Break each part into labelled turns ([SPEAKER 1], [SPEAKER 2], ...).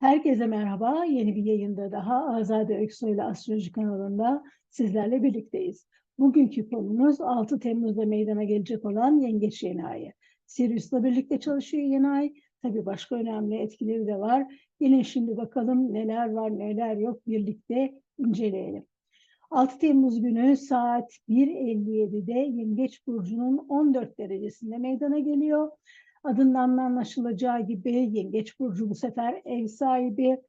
[SPEAKER 1] Herkese merhaba. Yeni bir yayında daha Azade Öksoy ile Astroloji kanalında sizlerle birlikteyiz. Bugünkü konumuz 6 Temmuz'da meydana gelecek olan Yengeç Yeni Ayı. Sirius'la birlikte çalışıyor Yeni Ay. Tabii başka önemli etkileri de var. Gelin şimdi bakalım neler var neler yok birlikte inceleyelim. 6 Temmuz günü saat 1.57'de Yengeç Burcu'nun 14 derecesinde meydana geliyor. Adından da anlaşılacağı gibi Yengeç Burcu bu sefer ev sahibi,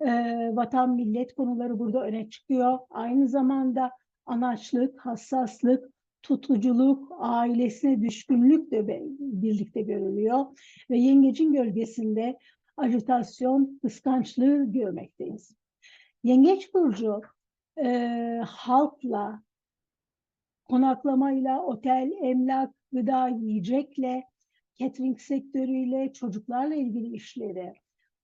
[SPEAKER 1] e, vatan millet konuları burada öne çıkıyor. Aynı zamanda anaçlık, hassaslık, tutuculuk, ailesine düşkünlük de birlikte görülüyor. Ve yengecin gölgesinde ajitasyon, kıskançlığı görmekteyiz. Yengeç Burcu e, halkla, konaklamayla, otel, emlak, gıda, yiyecekle, catering sektörüyle, çocuklarla ilgili işleri,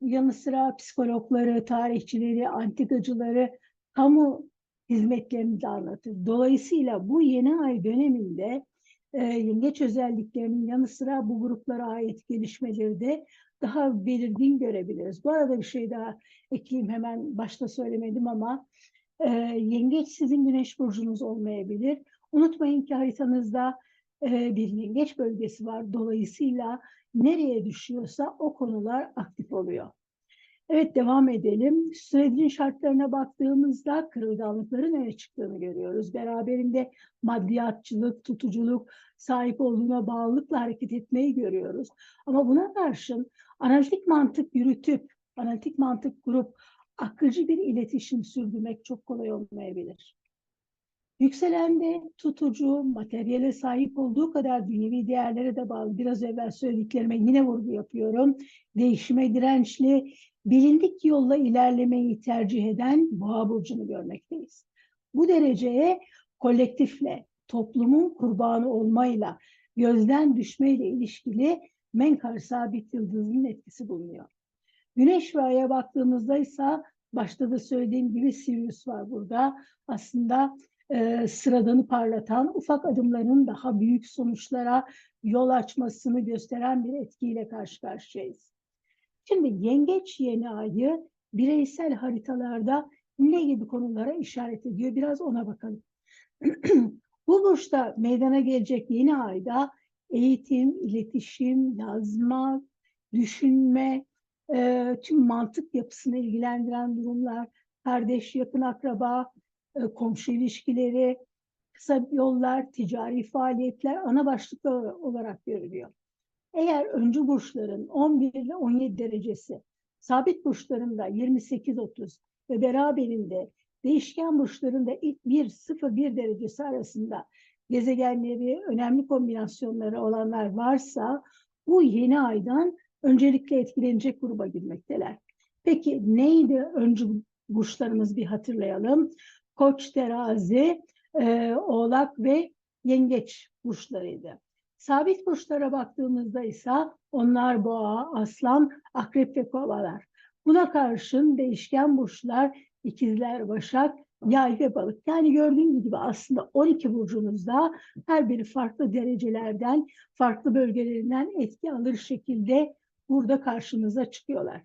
[SPEAKER 1] yanı sıra psikologları, tarihçileri, antikacıları, kamu hizmetlerini de anlatır. Dolayısıyla bu yeni ay döneminde e, yengeç özelliklerinin yanı sıra bu gruplara ait gelişmeleri de daha belirgin görebiliriz. Bu arada bir şey daha ekleyeyim hemen başta söylemedim ama e, yengeç sizin güneş burcunuz olmayabilir. Unutmayın ki haritanızda bir yengeç bölgesi var. Dolayısıyla nereye düşüyorsa o konular aktif oluyor. Evet devam edelim. Sürecin şartlarına baktığımızda kırılganlıkların öne çıktığını görüyoruz. Beraberinde maddiyatçılık, tutuculuk, sahip olduğuna bağlılıkla hareket etmeyi görüyoruz. Ama buna karşın analitik mantık yürütüp, analitik mantık kurup akıcı bir iletişim sürdürmek çok kolay olmayabilir. Yükselende tutucu, materyale sahip olduğu kadar dünyevi değerlere de bağlı. Biraz evvel söylediklerime yine vurgu yapıyorum. Değişime dirençli, bilindik yolla ilerlemeyi tercih eden boğa burcunu görmekteyiz. Bu dereceye kolektifle, toplumun kurbanı olmayla, gözden düşmeyle ilişkili Menkar sabit yıldızının etkisi bulunuyor. Güneş ve Ay'a baktığımızda ise başta da söylediğim gibi Sirius var burada. Aslında e, sıradanı parlatan, ufak adımların daha büyük sonuçlara yol açmasını gösteren bir etkiyle karşı karşıyayız. Şimdi yengeç yeni ayı bireysel haritalarda ne gibi konulara işaret ediyor? Biraz ona bakalım. Bu burçta meydana gelecek yeni ayda eğitim, iletişim, yazma, düşünme, e, tüm mantık yapısını ilgilendiren durumlar, kardeş, yakın akraba, komşu ilişkileri, kısa yollar, ticari faaliyetler ana başlıklar olarak görülüyor. Eğer öncü burçların 11 ile 17 derecesi, sabit burçlarında 28-30 ve beraberinde değişken burçlarında ilk 1-0-1 derecesi arasında gezegenleri, önemli kombinasyonları olanlar varsa bu yeni aydan öncelikle etkilenecek gruba girmekteler. Peki neydi öncü burçlarımız bir hatırlayalım. Koç, terazi, e, oğlak ve yengeç burçlarıydı. Sabit burçlara baktığımızda ise onlar boğa, aslan, akrep ve kovalar. Buna karşın değişken burçlar ikizler, başak, yay ve balık. Yani gördüğünüz gibi aslında 12 burcunuzda her biri farklı derecelerden, farklı bölgelerinden etki alır şekilde burada karşınıza çıkıyorlar.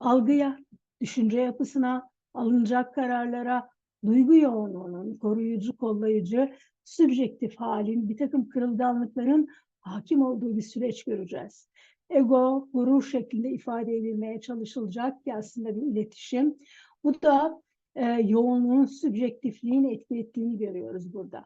[SPEAKER 1] Algıya, düşünce yapısına, alınacak kararlara, duygu yoğunluğunun, koruyucu, kollayıcı, sübjektif halin, bir takım kırılganlıkların hakim olduğu bir süreç göreceğiz. Ego, gurur şeklinde ifade edilmeye çalışılacak ki aslında bir iletişim. Bu da e, yoğunluğun, sübjektifliğin etki ettiğini görüyoruz burada.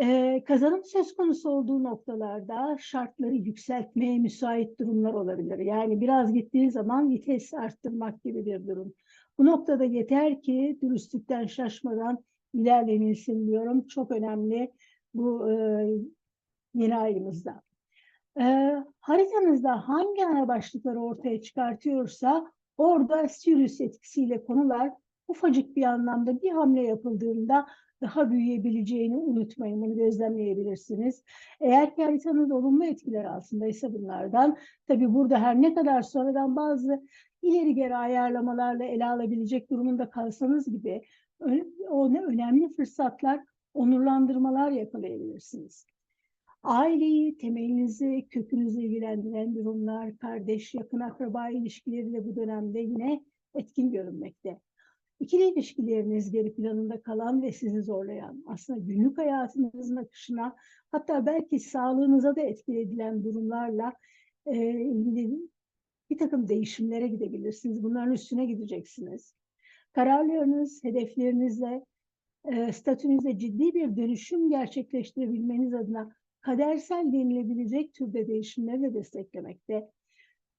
[SPEAKER 1] E, kazanım söz konusu olduğu noktalarda şartları yükseltmeye müsait durumlar olabilir. Yani biraz gittiği zaman vites arttırmak gibi bir durum. Bu noktada yeter ki dürüstlükten şaşmadan ilerlenilsin diyorum. Çok önemli bu e, yeni ayımızda. E, haritanızda hangi ana başlıkları ortaya çıkartıyorsa orada Sirius etkisiyle konular ufacık bir anlamda bir hamle yapıldığında daha büyüyebileceğini unutmayın. Bunu gözlemleyebilirsiniz. Eğer ki haritanız olumlu etkiler altındaysa bunlardan tabi burada her ne kadar sonradan bazı ileri geri ayarlamalarla ele alabilecek durumunda kalsanız gibi o ne önemli fırsatlar, onurlandırmalar yakalayabilirsiniz. Aileyi, temelinizi, kökünüzü ilgilendiren durumlar, kardeş, yakın akraba ilişkileriyle bu dönemde yine etkin görünmekte. İkili ilişkileriniz geri planında kalan ve sizi zorlayan, aslında günlük hayatınızın akışına, hatta belki sağlığınıza da etki edilen durumlarla e, ilgili bir takım değişimlere gidebilirsiniz. Bunların üstüne gideceksiniz. Kararlarınız, hedeflerinizle, e, statünüzde ciddi bir dönüşüm gerçekleştirebilmeniz adına kadersel denilebilecek türde değişimleri de desteklemekte.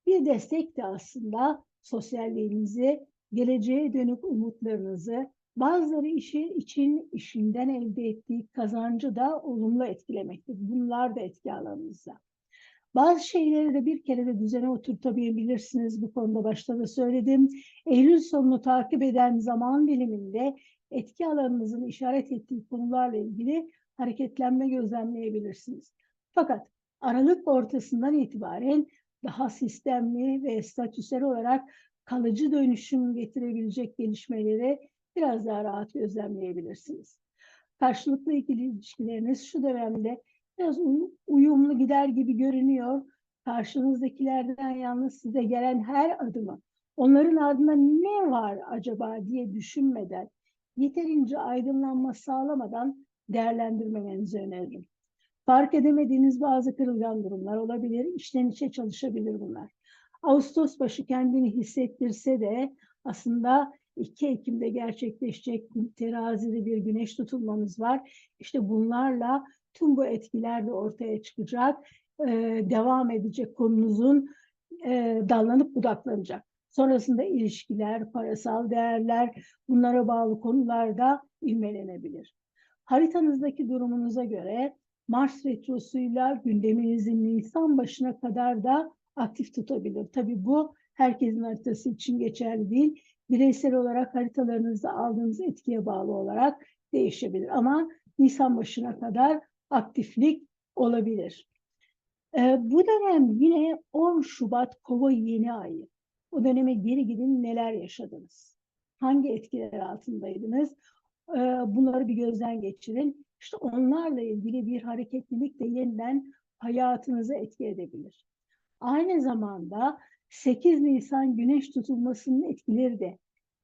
[SPEAKER 1] Bir destek de aslında sosyalliğinizi, geleceğe dönük umutlarınızı, bazıları işi için işinden elde ettiği kazancı da olumlu etkilemekte. Bunlar da etki alanınızda. Bazı şeyleri de bir kere de düzene oturtabilirsiniz. Bu konuda başta da söyledim. Eylül sonunu takip eden zaman diliminde etki alanınızın işaret ettiği konularla ilgili hareketlenme gözlemleyebilirsiniz. Fakat Aralık ortasından itibaren daha sistemli ve statüsel olarak kalıcı dönüşüm getirebilecek gelişmeleri biraz daha rahat gözlemleyebilirsiniz. Karşılıklı ikili ilişkileriniz şu dönemde biraz uyumlu gider gibi görünüyor. Karşınızdakilerden yalnız size gelen her adımı onların ardında ne var acaba diye düşünmeden yeterince aydınlanma sağlamadan değerlendirmemenizi öneririm. Fark edemediğiniz bazı kırılgan durumlar olabilir. İçten içe çalışabilir bunlar. Ağustos başı kendini hissettirse de aslında 2 Ekim'de gerçekleşecek terazide bir güneş tutulmanız var. İşte bunlarla tüm bu etkiler de ortaya çıkacak. Ee, devam edecek konunuzun e, dallanıp budaklanacak. Sonrasında ilişkiler, parasal değerler, bunlara bağlı konularda ilmelenebilir. Haritanızdaki durumunuza göre Mars retrosuyla gündeminizi Nisan başına kadar da aktif tutabilir. Tabii bu herkesin haritası için geçerli değil. Bireysel olarak haritalarınızda aldığınız etkiye bağlı olarak değişebilir. Ama Nisan başına kadar aktiflik olabilir. Ee, bu dönem yine 10 Şubat Kova yeni ayı. O döneme geri gidin neler yaşadınız? Hangi etkiler altındaydınız? Ee, bunları bir gözden geçirin. İşte onlarla ilgili bir hareketlilik de yeniden hayatınıza etki edebilir. Aynı zamanda 8 Nisan güneş tutulmasının etkileri de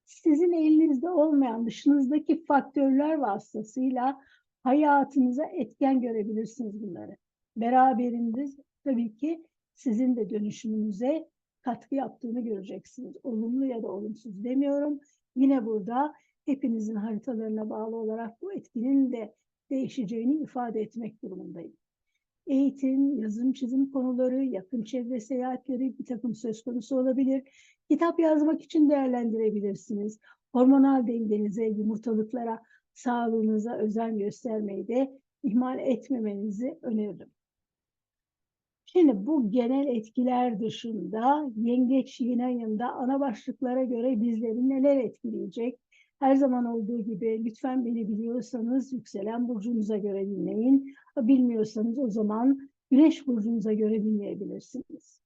[SPEAKER 1] sizin elinizde olmayan dışınızdaki faktörler vasıtasıyla hayatınıza etken görebilirsiniz bunları. Beraberinde tabii ki sizin de dönüşümünüze katkı yaptığını göreceksiniz. Olumlu ya da olumsuz demiyorum. Yine burada hepinizin haritalarına bağlı olarak bu etkinin de değişeceğini ifade etmek durumundayım. Eğitim, yazım çizim konuları, yakın çevre seyahatleri bir takım söz konusu olabilir. Kitap yazmak için değerlendirebilirsiniz. Hormonal dengenize, yumurtalıklara, sağlığınıza özen göstermeyi de ihmal etmemenizi öneririm. Şimdi bu genel etkiler dışında yengeç yeni ayında ana başlıklara göre bizleri neler etkileyecek? Her zaman olduğu gibi lütfen beni biliyorsanız yükselen burcunuza göre dinleyin. Bilmiyorsanız o zaman güneş burcunuza göre dinleyebilirsiniz.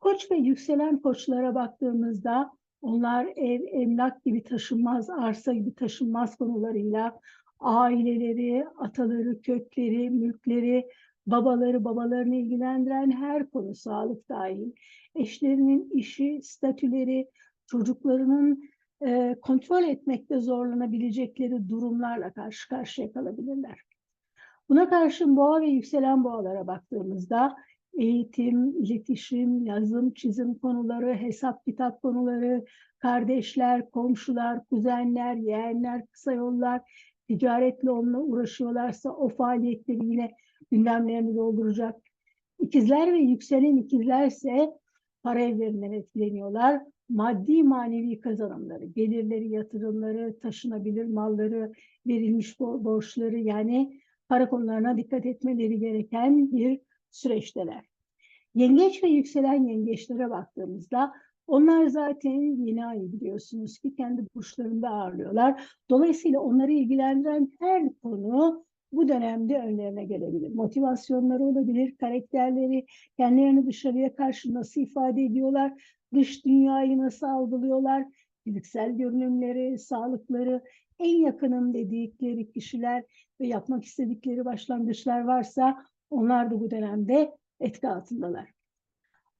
[SPEAKER 1] Koç ve yükselen koçlara baktığımızda onlar ev, emlak gibi taşınmaz, arsa gibi taşınmaz konularıyla aileleri, ataları, kökleri, mülkleri, babaları, babalarını ilgilendiren her konu sağlık dahil, eşlerinin işi, statüleri, çocuklarının e, kontrol etmekte zorlanabilecekleri durumlarla karşı karşıya kalabilirler. Buna karşın boğa ve yükselen boğalara baktığımızda eğitim, iletişim, yazım, çizim konuları, hesap kitap konuları, kardeşler, komşular, kuzenler, yeğenler, kısa yollar, ticaretle onunla uğraşıyorlarsa o faaliyetleri yine gündemlerini dolduracak. İkizler ve yükselen ikizlerse para evlerinden etkileniyorlar. Maddi manevi kazanımları, gelirleri, yatırımları, taşınabilir malları, verilmiş borçları yani para konularına dikkat etmeleri gereken bir süreçteler. Yengeç ve yükselen yengeçlere baktığımızda onlar zaten yeni ayı biliyorsunuz ki kendi burçlarında ağırlıyorlar. Dolayısıyla onları ilgilendiren her konu bu dönemde önlerine gelebilir. Motivasyonları olabilir, karakterleri, kendilerini dışarıya karşı nasıl ifade ediyorlar, dış dünyayı nasıl algılıyorlar, fiziksel görünümleri, sağlıkları, en yakınım dedikleri kişiler ve yapmak istedikleri başlangıçlar varsa Onlar da bu dönemde etki altındalar.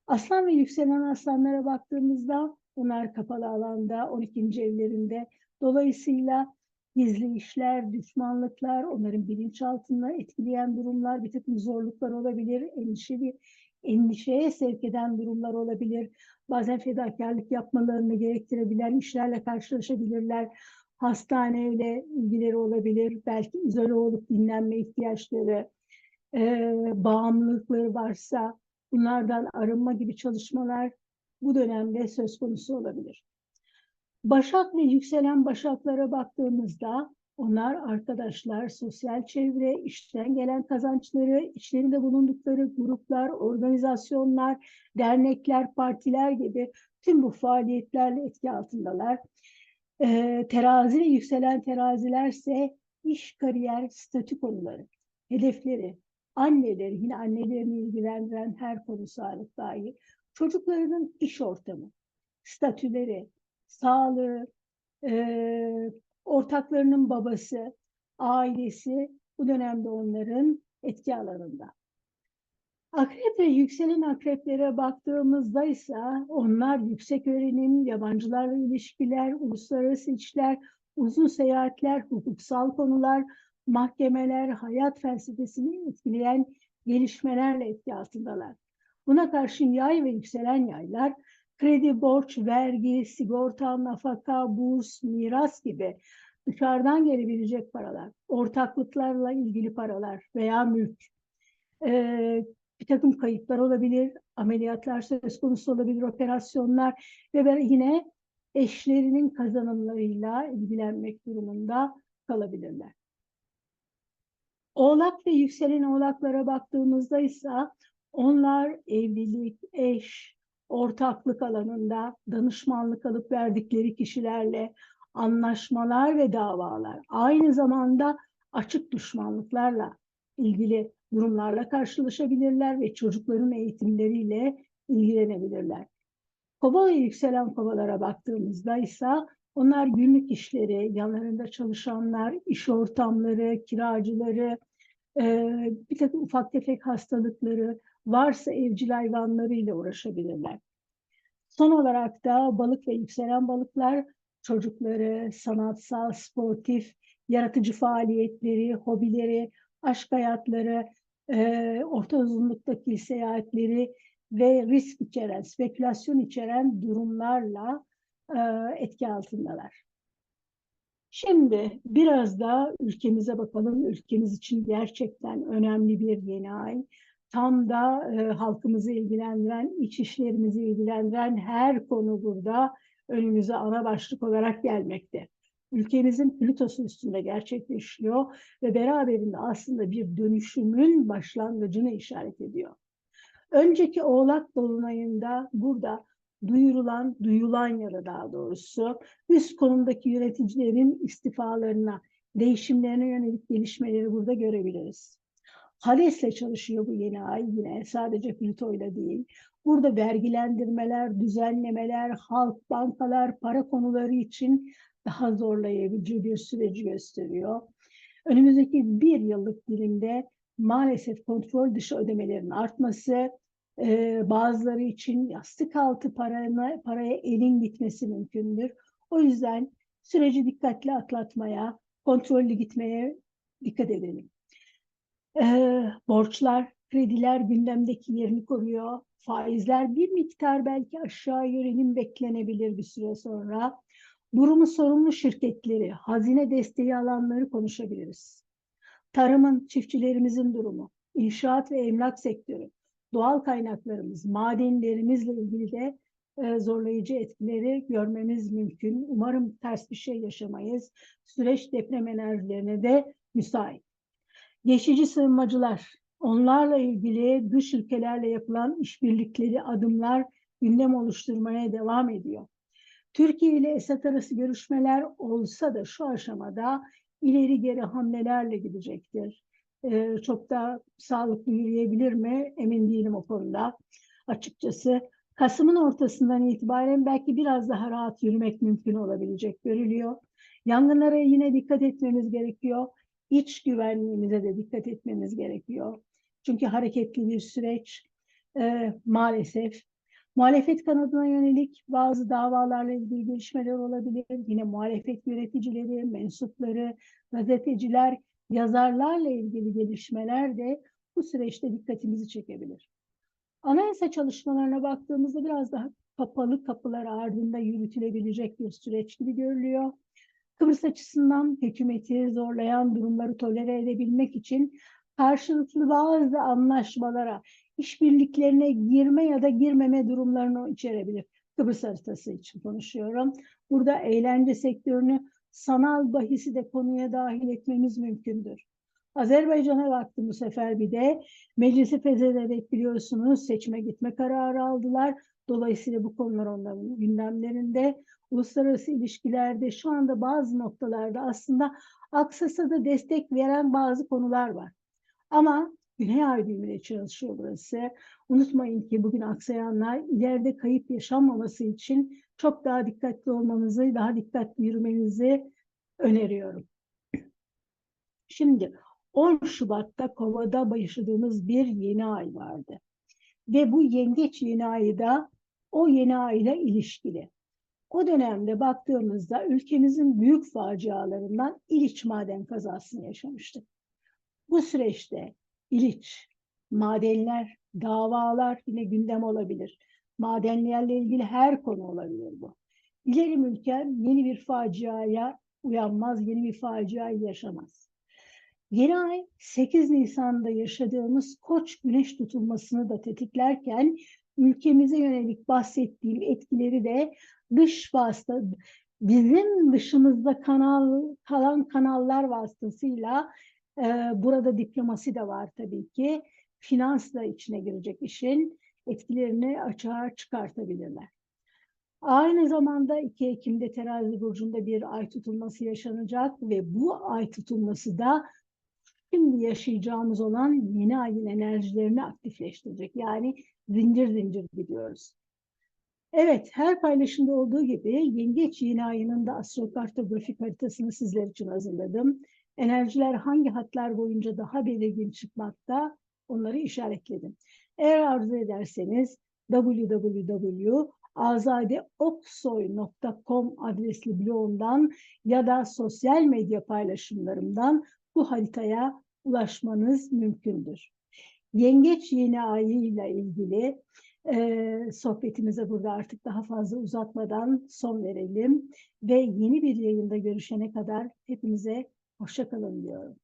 [SPEAKER 1] Aslan ve yükselen aslanlara baktığımızda onlar kapalı alanda 12. evlerinde dolayısıyla gizli işler, düşmanlıklar, onların bilinçaltını etkileyen durumlar, bir takım zorluklar olabilir, endişe bir endişeye sevk eden durumlar olabilir. Bazen fedakarlık yapmalarını gerektirebilen işlerle karşılaşabilirler. Hastaneyle ilgileri olabilir, belki izole olup dinlenme ihtiyaçları, e, bağımlılıkları varsa bunlardan arınma gibi çalışmalar bu dönemde söz konusu olabilir. Başak ve yükselen başaklara baktığımızda onlar arkadaşlar, sosyal çevre, işten gelen kazançları, içlerinde bulundukları gruplar, organizasyonlar, dernekler, partiler gibi tüm bu faaliyetlerle etki altındalar. Ee, terazi ve yükselen terazilerse iş, kariyer, statü konuları, hedefleri, anneleri, yine annelerini ilgilendiren her konu sağlık dahi, çocuklarının iş ortamı, statüleri, sağlığı, e, ortaklarının babası, ailesi bu dönemde onların etki alanında. Akrep ve yükselen akreplere baktığımızda ise onlar yüksek öğrenim, yabancılarla ilişkiler, uluslararası işler, uzun seyahatler, hukuksal konular, mahkemeler, hayat felsefesini etkileyen gelişmelerle etki altındalar. Buna karşın yay ve yükselen yaylar kredi, borç, vergi, sigorta, nafaka, burs, miras gibi dışarıdan gelebilecek paralar, ortaklıklarla ilgili paralar veya mülk, ee, bir takım kayıplar olabilir, ameliyatlar söz konusu olabilir, operasyonlar ve yine eşlerinin kazanımlarıyla ilgilenmek durumunda kalabilirler. Oğlak ve yükselen oğlaklara baktığımızda ise onlar evlilik, eş, ortaklık alanında danışmanlık alıp verdikleri kişilerle anlaşmalar ve davalar, aynı zamanda açık düşmanlıklarla ilgili durumlarla karşılaşabilirler ve çocukların eğitimleriyle ilgilenebilirler. Kova yükselen kovalara baktığımızda ise onlar günlük işleri, yanlarında çalışanlar, iş ortamları, kiracıları, bir takım ufak tefek hastalıkları, varsa evcil hayvanlarıyla uğraşabilirler. Son olarak da balık ve yükselen balıklar çocukları, sanatsal, sportif, yaratıcı faaliyetleri, hobileri, aşk hayatları, e, orta uzunluktaki seyahatleri ve risk içeren, spekülasyon içeren durumlarla e, etki altındalar. Şimdi biraz da ülkemize bakalım. Ülkemiz için gerçekten önemli bir yeni ay tam da e, halkımızı ilgilendiren, iç işlerimizi ilgilendiren her konu burada önümüze ana başlık olarak gelmekte. Ülkemizin Plütosu üstünde gerçekleşiyor ve beraberinde aslında bir dönüşümün başlangıcını işaret ediyor. Önceki Oğlak Dolunay'ında burada duyurulan, duyulan ya da daha doğrusu üst konumdaki yöneticilerin istifalarına, değişimlerine yönelik gelişmeleri burada görebiliriz. Hades'le çalışıyor bu yeni ay yine sadece Plüto'yla değil. Burada vergilendirmeler, düzenlemeler, halk, bankalar, para konuları için daha zorlayıcı bir süreci gösteriyor. Önümüzdeki bir yıllık dilimde maalesef kontrol dışı ödemelerin artması, e, bazıları için yastık altı parana, paraya elin gitmesi mümkündür. O yüzden süreci dikkatli atlatmaya, kontrollü gitmeye dikkat edelim. Ee, borçlar, krediler gündemdeki yerini koruyor. Faizler bir miktar belki aşağı yönelim beklenebilir bir süre sonra. Durumu sorumlu şirketleri, hazine desteği alanları konuşabiliriz. Tarımın, çiftçilerimizin durumu, inşaat ve emlak sektörü, doğal kaynaklarımız, madenlerimizle ilgili de zorlayıcı etkileri görmemiz mümkün. Umarım ters bir şey yaşamayız. Süreç deprem enerjilerine de müsait. Geçici sığınmacılar, onlarla ilgili dış ülkelerle yapılan işbirlikleri, adımlar gündem oluşturmaya devam ediyor. Türkiye ile Esad arası görüşmeler olsa da şu aşamada ileri geri hamlelerle gidecektir. Ee, çok da sağlıklı yürüyebilir mi emin değilim o konuda. Açıkçası Kasım'ın ortasından itibaren belki biraz daha rahat yürümek mümkün olabilecek görülüyor. Yangınlara yine dikkat etmemiz gerekiyor iç güvenliğimize de dikkat etmemiz gerekiyor. Çünkü hareketli bir süreç e, maalesef. Muhalefet kanadına yönelik bazı davalarla ilgili gelişmeler olabilir. Yine muhalefet yöneticileri, mensupları, gazeteciler, yazarlarla ilgili gelişmeler de bu süreçte dikkatimizi çekebilir. Anayasa çalışmalarına baktığımızda biraz daha kapalı kapılar ardında yürütülebilecek bir süreç gibi görülüyor. Kıbrıs açısından hükümeti zorlayan durumları tolere edebilmek için karşılıklı bazı anlaşmalara, işbirliklerine girme ya da girmeme durumlarını içerebilir. Kıbrıs haritası için konuşuyorum. Burada eğlence sektörünü sanal bahisi de konuya dahil etmemiz mümkündür. Azerbaycan'a baktım bu sefer bir de. Meclisi fezlederek biliyorsunuz seçime gitme kararı aldılar. Dolayısıyla bu konular onların gündemlerinde. Uluslararası ilişkilerde şu anda bazı noktalarda aslında aksasa da destek veren bazı konular var. Ama Güney Ay düğümüne çalışıyor burası. Unutmayın ki bugün aksayanlar ileride kayıp yaşanmaması için çok daha dikkatli olmanızı, daha dikkatli yürümenizi öneriyorum. Şimdi 10 Şubat'ta Kova'da yaşadığımız bir yeni ay vardı. Ve bu yengeç yeni ayı da o yeni ayla ilişkili. O dönemde baktığımızda ülkemizin büyük facialarından İliç maden kazasını yaşamıştık. Bu süreçte İliç, madenler, davalar yine gündem olabilir. Madenlerle ilgili her konu olabilir bu. Dilerim ülkem yeni bir faciaya uyanmaz, yeni bir faciayı yaşamaz. Yeni ay 8 Nisan'da yaşadığımız Koç güneş tutulmasını da tetiklerken ülkemize yönelik bahsettiğim etkileri de dış vasıta bizim dışımızda kanal kalan kanallar vasıtasıyla e, burada diplomasi de var tabii ki. Finans da içine girecek işin etkilerini açığa çıkartabilirler. Aynı zamanda 2 Ekim'de terazi burcunda bir ay tutulması yaşanacak ve bu ay tutulması da şimdi yaşayacağımız olan yeni ayın enerjilerini aktifleştirecek. Yani zincir zincir gidiyoruz. Evet, her paylaşımda olduğu gibi Yengeç yeni ayının da astrokartografik haritasını sizler için hazırladım. Enerjiler hangi hatlar boyunca daha belirgin çıkmakta onları işaretledim. Eğer arzu ederseniz www.azadeoksoy.com adresli blogumdan ya da sosyal medya paylaşımlarımdan bu haritaya ulaşmanız mümkündür. Yengeç yeni ayı ile ilgili e, sohbetimize burada artık daha fazla uzatmadan son verelim ve yeni bir yayında görüşene kadar hepinize hoşçakalın diyorum.